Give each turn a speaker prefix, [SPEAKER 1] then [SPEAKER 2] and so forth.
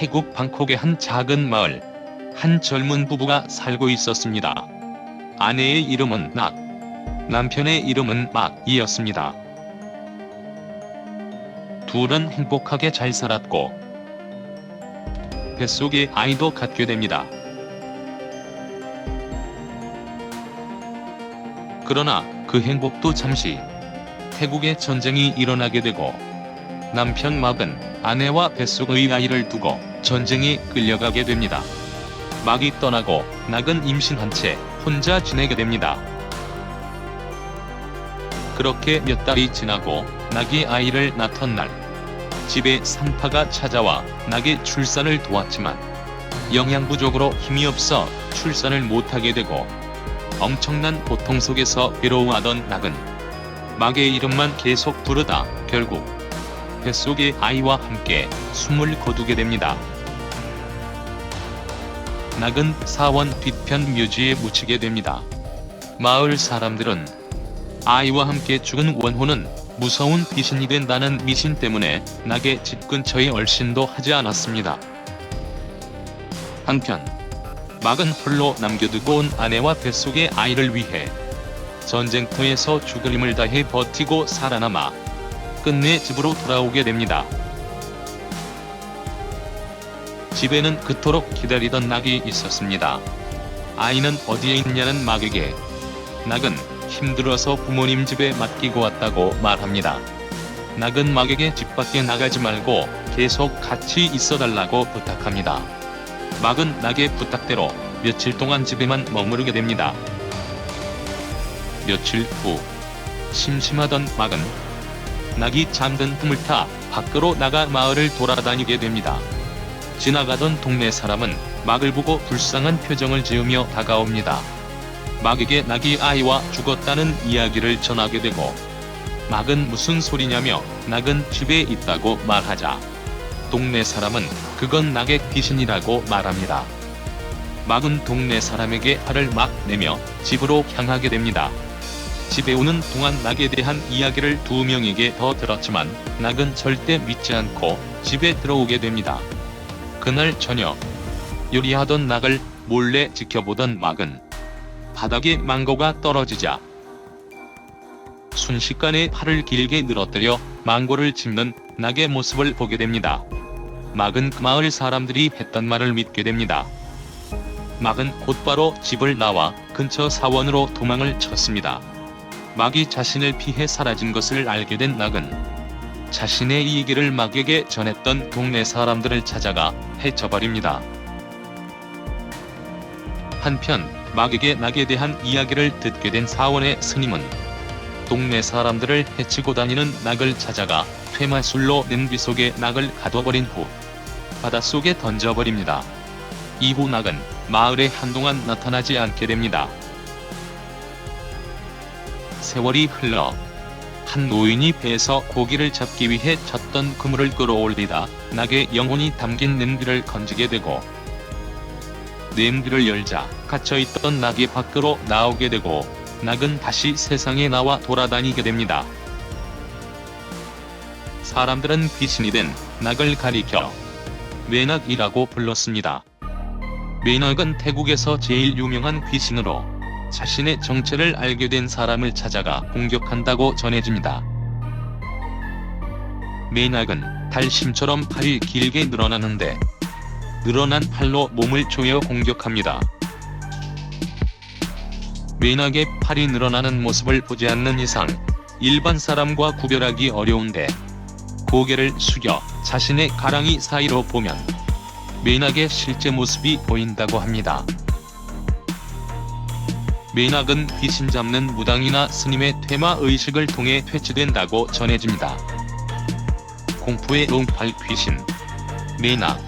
[SPEAKER 1] 태국 방콕의 한 작은 마을. 한 젊은 부부가 살고 있었습니다. 아내의 이름은 낙, 남편의 이름은 막이었습니다. 둘은 행복하게 잘 살았고 뱃속에 아이도 갖게 됩니다. 그러나 그 행복도 잠시 태국에 전쟁이 일어나게 되고 남편 막은 아내와 뱃속의 아이를 두고 전쟁에 끌려가게 됩니다. 막이 떠나고 낙은 임신한 채 혼자 지내게 됩니다. 그렇게 몇 달이 지나고 낙이 아이를 낳던 날 집에 산파가 찾아와 낙의 출산을 도왔지만 영양 부족으로 힘이 없어 출산을 못하게 되고 엄청난 고통 속에서 괴로워하던 낙은 막의 이름만 계속 부르다 결국 뱃속의 아이와 함께 숨을 거두게 됩니다. 낙은 사원 뒤편 묘지에 묻히게 됩니다. 마을 사람들은 아이와 함께 죽은 원호는 무서운 귀신이 된다는 미신 때문에 낙의 집 근처에 얼씬도 하지 않았습니다. 한편 막은 홀로 남겨두고 온 아내와 뱃속의 아이를 위해 전쟁터에서 죽을 힘을 다해 버티고 살아남아 끝내 집으로 돌아오게 됩니다. 집에는 그토록 기다리던 낙이 있었습니다. 아이는 어디에 있냐는 막에게 낙은 힘들어서 부모님 집에 맡기고 왔다고 말합니다. 낙은 막에게 집 밖에 나가지 말고 계속 같이 있어달라고 부탁합니다. 막은 낙의 부탁대로 며칠 동안 집에만 머무르게 됩니다. 며칠 후 심심하던 막은 낙이 잠든 틈을 타 밖으로 나가 마을을 돌아다니게 됩니다. 지나가던 동네 사람은 막을 보고 불쌍한 표정을 지으며 다가옵니다. 막에게 낙이 아이와 죽었다는 이야기를 전하게 되고 막은 무슨 소리냐며 낙은 집에 있다고 말하자 동네 사람은 그건 낙의 귀신이라고 말합니다. 막은 동네 사람에게 화를 막 내며 집으로 향하게 됩니다. 집에 오는 동안 낙에 대한 이야기를 두 명에게 더 들었지만 낙은 절대 믿지 않고 집에 들어오게 됩니다. 그날 저녁 요리하던 낙을 몰래 지켜보던 막은 바닥에 망고가 떨어지자 순식간에 팔을 길게 늘어뜨려 망고를 집는 낙의 모습을 보게 됩니다. 막은 그 마을 사람들이 했던 말을 믿게 됩니다. 막은 곧바로 집을 나와 근처 사원으로 도망을 쳤습니다. 막이 자신을 피해 사라진 것을 알게 된 낙은 자신의 이 얘기를 막에게 전했던 동네 사람들을 찾아가 해쳐버립니다. 한편 막에게 낙에 대한 이야기를 듣게 된 사원의 스님은 동네 사람들을 해치고 다니는 낙을 찾아가 퇴마술로 냄비 속에 낙을 가둬버린 후 바닷속에 던져버립니다. 이후 낙은 마을에 한동안 나타나지 않게 됩니다. 세월이 흘러 한 노인이 배에서 고기를 잡기 위해 쳤던 그물을 끌어올리다 낙의 영혼이 담긴 냄비를 건지게 되고 냄비를 열자 갇혀있던 낙이 밖으로 나오게 되고 낙은 다시 세상에 나와 돌아다니게 됩니다. 사람들은 귀신이 된 낙을 가리켜 매낙이라고 불렀습니다. 매낙은 태국에서 제일 유명한 귀신으로 자신의 정체를 알게 된 사람을 찾아가 공격한다고 전해집니다. 매낙은 달심처럼 팔이 길게 늘어나는데 늘어난 팔로 몸을 조여 공격합니다. 매낙의 팔이 늘어나는 모습을 보지 않는 이상 일반 사람과 구별하기 어려운데 고개를 숙여 자신의 가랑이 사이로 보면 매낙의 실제 모습이 보인다고 합니다. 매낙은 귀신 잡는 무당이나 스님의 퇴마 의식을 통해 퇴치된다고 전해집니다. 공포의 응팔 귀신 매낙